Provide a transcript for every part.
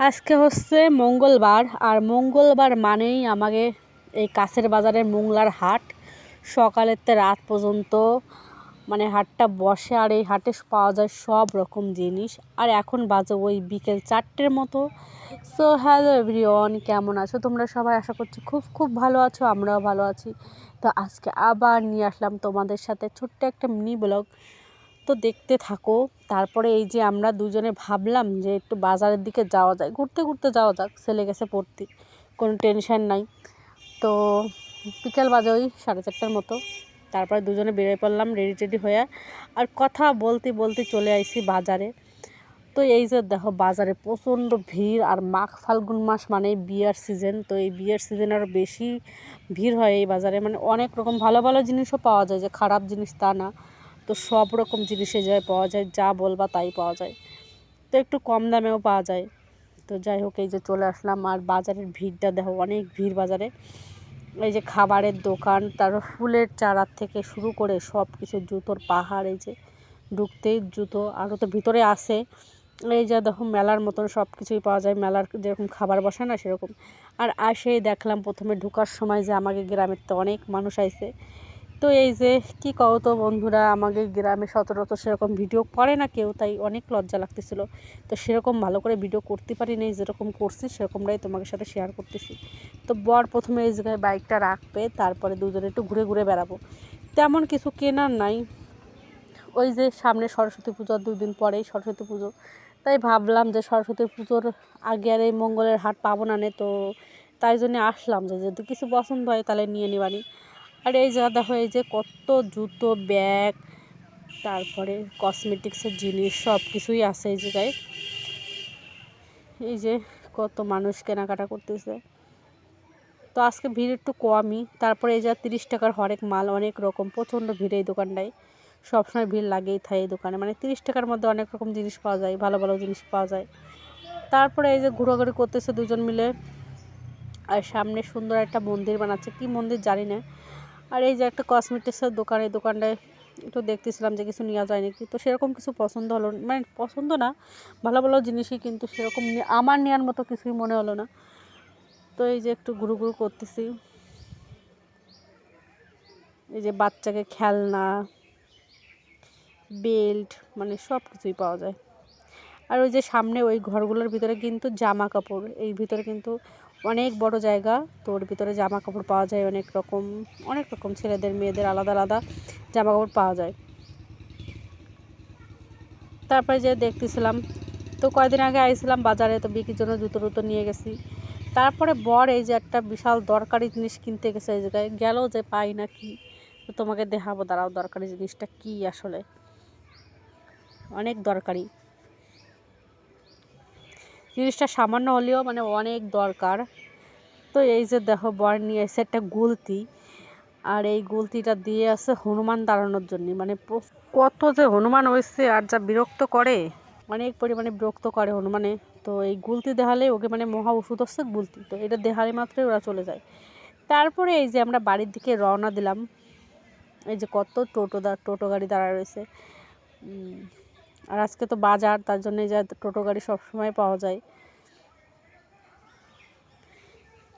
আজকে হচ্ছে মঙ্গলবার, আর মঙ্গলবার মানেই আমাকে এই কাছের বাজারের মোংলার হাট। সকালের তে রাত পর্যন্ত মানে হাটটা বসে, আর এই হাটে পাওয়া যায় সব রকম জিনিস। আর এখন বাজে ওই বিকেল চারটের মতো। সো হ্যালো এভরিওয়ান কেমন আছো? তোমরা সবাই আশা করছি খুব খুব ভালো আছো, আমরাও ভালো আছি। তো আজকে আবার নিয়ে আসলাম তোমাদের সাথে ছোট্ট একটা মিনি ব্লগ তো দেখতে থাকো। তারপরে এই যে আমরা দুজনে ভাবলাম যে একটু বাজারের দিকে যাওয়া যায়, ঘুরতে ঘুরতে যাওয়া যাক, ছেলে গেছে পড়তে, কোনো টেনশন নাই। তো বিকেল বাজে ওই সাড়ে চারটার মতো। তারপরে দুজনে বেরিয়ে পড়লাম রেডি টেডি হয়ে। আর কথা বলতে বলতে চলে আইসি বাজারে। তো এই যে দেখো বাজারে প্রচণ্ড ভিড় আর মাঘ ফাল্গুন মাস মানে বিয়ার সিজন তো এই বিয়ের সিজন আরও বেশি ভিড় হয় এই বাজারে। মানে অনেক রকম ভালো ভালো জিনিসও পাওয়া যায় যে খারাপ জিনিস তা না। তো সব রকম জিনিস জায়গায় পাওয়া যায়, যা বলবা তাই পাওয়া যায়। তো একটু কম দামেও পাওয়া যায়। তো যাই হোক, এই যে চলে আসলাম। আর বাজারের ভিড়টা দেখো, অনেক ভিড় বাজারে। এই যে খাবারের দোকান, তারপর ফুলের চারার থেকে শুরু করে সব কিছু জুতোর পাহাড়, এই যে ঢুকতেই জুতো আরও তো ভিতরে আসে এই যে দেখো, মেলার মতন সব কিছুই পাওয়া যায়। মেলার যেরকম খাবার বসে না, সেরকম। আর আসেই দেখলাম প্রথমে ঢুকার সময় যে আমাকে গ্রামের তো অনেক মানুষ আইছে। তো এই যে, কী কও তো বন্ধুরা, আমাকে গ্রামে সচরাচর সেরকম ভিডিও করে না কেউ, তাই অনেক লজ্জা লাগতেছিল। তো সেরকম ভালো করে ভিডিও করতে পারি নাই, যেরকম করছি সেরকমটাই তোমাদের সাথে শেয়ার করতেছি। তো বর প্রথমে এই জায়গায় বাইকটা রাখবে, তারপরে দুজনে একটু ঘুরে ঘুরে বেড়াবো। তেমন কিছু কেনার নাই। ওই যে সামনে সরস্বতী পুজোর দুদিন পরেই সরস্বতী পুজো। তাই ভাবলাম যে সরস্বতী পুজোর আগে আর এই মঙ্গলের হাট পাবো না নে, তো তাই জন্য আসলাম। যে যদি কিছু পছন্দ হয় তাহলে নিয়ে নিবানি। আর এই দেখো এই যে কত জুতো, ব্যাগ, তারপরে কসমেটিক্সের জিনিস সব কিছুই আছে এই জায়গায়। এই যে কত মানুষ কেনাকাটা করতেছে। তো আজকে ভিড় একটু কমই, তারপরে এই যা তিরিশ টাকার হরেক মাল, অনেক রকম, প্রচণ্ড ভিড় এই দোকানটায়। সবসময় ভিড় লাগেই থাকে এই দোকানে মানে তিরিশ টাকার মধ্যে অনেক রকম জিনিস পাওয়া যায়, ভালো ভালো জিনিস পাওয়া যায়। তারপরে এই যে ঘোরাঘুরি করতেছে দুজন মিলে, আর সামনে সুন্দর একটা মন্দির বানাচ্ছে। কি মন্দির জানি না আর এই যে একটা কসমেটিক্সের দোকান এই দোকানটায় একটু দেখতেছিলাম যে কিছু নেওয়া যায় নাকি। তো সেরকম কিছু পছন্দ হলো মানে পছন্দ না, ভালো ভালো জিনিসই কিন্তু সেরকম আমার নেওয়ার মতো কিছুই মনে হলো না। তো এই যে একটু ঘুরু ঘুরু করতেছি। এই যে বাচ্চাকে খেলনা, বেল্ট মানে সব কিছুই পাওয়া যায়। আর ওই যে সামনে ওই ঘরগুলোর ভিতরে কিন্তু জামা কাপড়, এই ভিতরে কিন্তু অনেক বড় জায়গা। তো ওর ভিতরে জামা কাপড় পাওয়া যায় অনেক রকম অনেক রকম ছেলেদের, মেয়েদের আলাদা আলাদা জামা কাপড় পাওয়া যায়। তারপরে যে দেখতেছিলাম, তো কয়েকদিন আগে আইছিলাম বাজারে, তো বিক্রির জন্য জুতো টুতো নিয়ে গেছি। তারপরে বর এই যে একটা বিশাল দরকারি জিনিস কিনতে গেছে এই জায়গায়, গেল যে পাই না কি? তো তোমাকে দেখাবো, দাঁড়াও, দরকারি জিনিসটা কি আসলে? অনেক দরকারি। জিনিসটা সামান্য হলেও মানে অনেক দরকার। তো এই যে দেখো, বর নিয়ে এসে একটা গুলতি, আর এই গুলতিটা দিয়ে আছে হনুমান দাঁড়ানোর জন্য। মানে কত যে হনুমান হয়েছে আর যা বিরক্ত করে। অনেক পরিমাণে বিরক্ত করে হনুমানে। তো এই গুলতি দেখালে ওকে মানে মহা ওষুধ হচ্ছে গুলতি। তো এটা দেহালে মাত্রই ওরা চলে যায়। তারপরে এই যে আমরা বাড়ির দিকে রওনা দিলাম। এই যে কত টোটো দা টোটো গাড়ি দাঁড়া রয়েছে। আর আজকে তো বাজার, তার জন্য যা টোটো গাড়ি সবসময় পাওয়া যায়।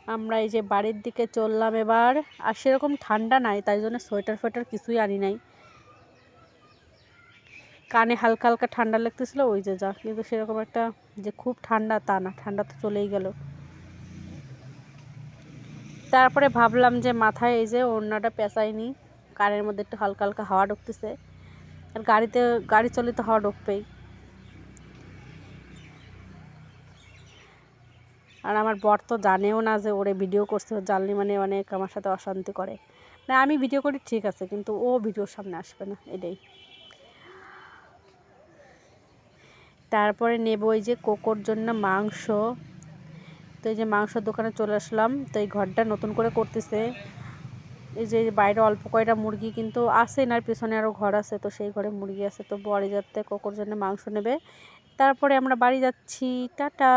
আমরা এই যে বাড়ির দিকে চললাম এবার, আর সেরকম ঠান্ডা নাই, তাই জন্য সোয়েটার ফোয়েটার কিছুই আনি নাই। কানে হালকা হালকা ঠান্ডা লাগতেছিলো, ওই যে যা, কিন্তু সেরকম একটা যে খুব ঠান্ডা, তা না, ঠান্ডা তো চলেই গেল। তারপরে ভাবলাম যে মাথায় এই যে ওড়নাটা পেঁচাইনি, কানের মধ্যে একটু হালকা হালকা হাওয়া ঢুকতেছে। আর গাড়িতে, গাড়ি চলে তো হাওয়া ঢুকবেই। আর আমার বর তো জানেও না যে ওরে ভিডিও করছে জানলি মানে অনেক আমার সাথে অশান্তি করে। না আমি ভিডিও করি, ঠিক আছে, কিন্তু ও ভিডিওর সামনে আসবে না, এটাই। তারপরে নেব ওই যে কোকোর জন্য মাংস। তো এই যে মাংসের দোকানে চলে আসলাম, তো এই ঘরটা নতুন করে করতেছে। এই যে বাইরে অল্প কয়টা মুরগি কিন্তু আসে না পেছনে আরও ঘর আছে, তো সেই ঘরে মুরগি আছে, তো বড়ি যাতে কোকোর জন্য মাংস নেবে। তারপরে আমরা বাড়ি যাচ্ছি, টাটা!